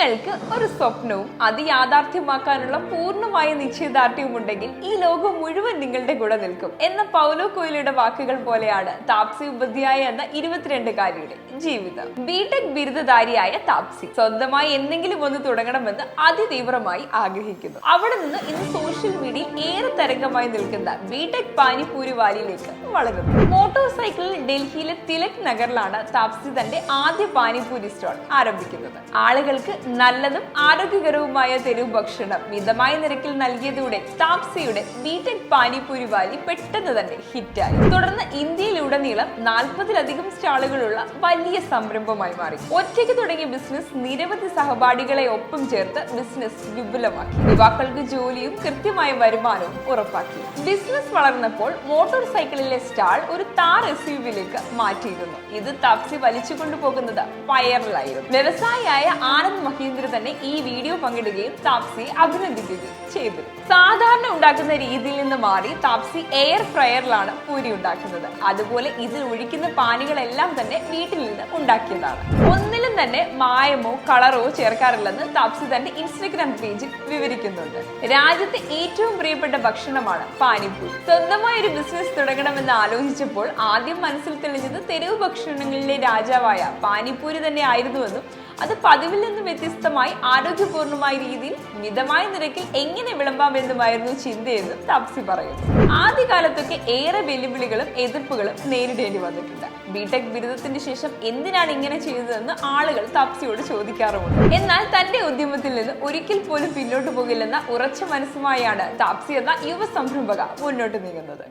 നിങ്ങൾക്ക് ഒരു സ്വപ്നവും അത് യാഥാർത്ഥ്യമാക്കാനുള്ള പൂർണമായ നിശ്ചയദാർഢ്യവും ഉണ്ടെങ്കിൽ ഈ ലോകം മുഴുവൻ നിങ്ങളുടെ കൂടെ നിൽക്കും എന്ന പൗലോ കോയിലയുടെ വാക്കുകൾ പോലെയാണ് താപ്സി ഉപാധ്യായ എന്ന ഇരുപത്തിരണ്ടുകാരിയുടെ ജീവിതം. ബിടെക് ബിരുദധാരിയായ താപ്സി സ്വന്തമായി എന്തെങ്കിലും ഒന്ന് തുടങ്ങണമെന്ന് അതിതീവ്രമായി ആഗ്രഹിക്കുന്നു. അവിടെ നിന്ന് ഇന്ന് സോഷ്യൽ മീഡിയ ഏറെ തരംഗമായി നിൽക്കുന്ന ബിടെക് പാനിപൂരി വാലിയിലേക്ക് വളരുന്നു മോട്ടോർ സൈക്കിളിൽ ഡൽഹിയിലെ തിലക് നഗറിലാണ് താപ്സി തന്റെ ആദ്യ പാനിപൂരി സ്റ്റോൾ ആരംഭിക്കുന്നത്. ആളുകൾക്ക് നല്ലതും ആരോഗ്യകരവുമായ തെരുവ് ഭക്ഷണം മിതമായ നിരക്കിൽ നൽകിയതോടെ താപ്സിയുടെ ബീറ്റഡ് പാനിപൂരി വാലി പെട്ടെന്ന് തന്നെ ഹിറ്റായി. തുടർന്ന് ഇന്ത്യയിലുടനീളം നാൽപ്പതിലധികം സ്റ്റാളുകളുള്ള വലിയ സംരംഭമായി മാറി. ഒറ്റയ്ക്ക് തുടങ്ങിയ ബിസിനസ് നിരവധി സഹപാഠികളെ ഒപ്പം ചേർത്ത് ബിസിനസ് വിപുലമാക്കി. യുവാക്കൾക്ക് ജോലിയും കൃത്യമായ വരുമാനവും ഉറപ്പാക്കി. ബിസിനസ് വളർന്നപ്പോൾ മോട്ടോർ സൈക്കിളിലെ സ്റ്റാൾ ഒരു താർ എസ് യുവിലേക്ക് മാറ്റിയിരുന്നു. ഇത് താപ്സി വലിച്ചു കൊണ്ടുപോകുന്നത് പയറിലായിരുന്നു വ്യവസായിയായ ആനന്ദ് മഹീന്ദ്ര തന്നെ ഈ വീഡിയോ പങ്കിടുകയും താപ്സി അഭിനന്ദിക്കുകയും ചെയ്തു. സാധാരണ ഉണ്ടാക്കുന്ന രീതിയിൽ നിന്ന് മാറി താപ്സി എയർ ഫ്രയറിലാണ് പൂരി ഉണ്ടാക്കുന്നത്. അതുപോലെ ഇതിൽ ഒഴിക്കുന്ന പാനികളെല്ലാം തന്നെ വീട്ടിൽ നിന്ന് ഉണ്ടാക്കിയതാണ്. ഒന്നിലും തന്നെ മായമോ കളറോ ചേർക്കാറില്ലെന്ന് താപ്സി തന്റെ ഇൻസ്റ്റഗ്രാം പേജിൽ വിവരിക്കുന്നുണ്ട്. രാജ്യത്തെ ഏറ്റവും പ്രിയപ്പെട്ട ഭക്ഷണമാണ് പാനിപൂരി സ്വന്തമായ ഒരു ബിസിനസ് തുടങ്ങണമെന്ന് ആലോചിച്ചപ്പോൾ ആദ്യം മനസ്സിൽ തെളിഞ്ഞത് തെരുവ് ഭക്ഷണങ്ങളിലെ രാജാവായ പാനിപൂരി തന്നെ ആയിരുന്നുവെന്നും അത് പതിവിൽ നിന്ന് വ്യത്യസ്തമായി ആരോഗ്യപൂർണമായ രീതിയിൽ മിതമായ നിരക്കിൽ എങ്ങനെ വിളമ്പാം വിളമ്പാമെന്നുമായിരുന്നു ചിന്തയെന്നും താപ്സി പറയുന്നു. ആദ്യകാലത്തൊക്കെ ഏറെ വെല്ലുവിളികളും എതിർപ്പുകളും നേരിടേണ്ടി വന്നിട്ടുണ്ട്. ബിടെക് ബിരുദത്തിന് ശേഷം എന്തിനാണ് ഇങ്ങനെ ചെയ്തതെന്ന് ആളുകൾ താപ്സിയോട് ചോദിക്കാറുമുണ്ട്. എന്നാൽ തന്റെ ഉദ്യമത്തിൽ നിന്ന് ഒരിക്കൽ പോലും പിന്നോട്ട് പോകില്ലെന്ന ഉറച്ച മനസ്സുമായാണ് താപ്സി എന്ന യുവ സംരംഭക മുന്നോട്ട് നീങ്ങുന്നത്.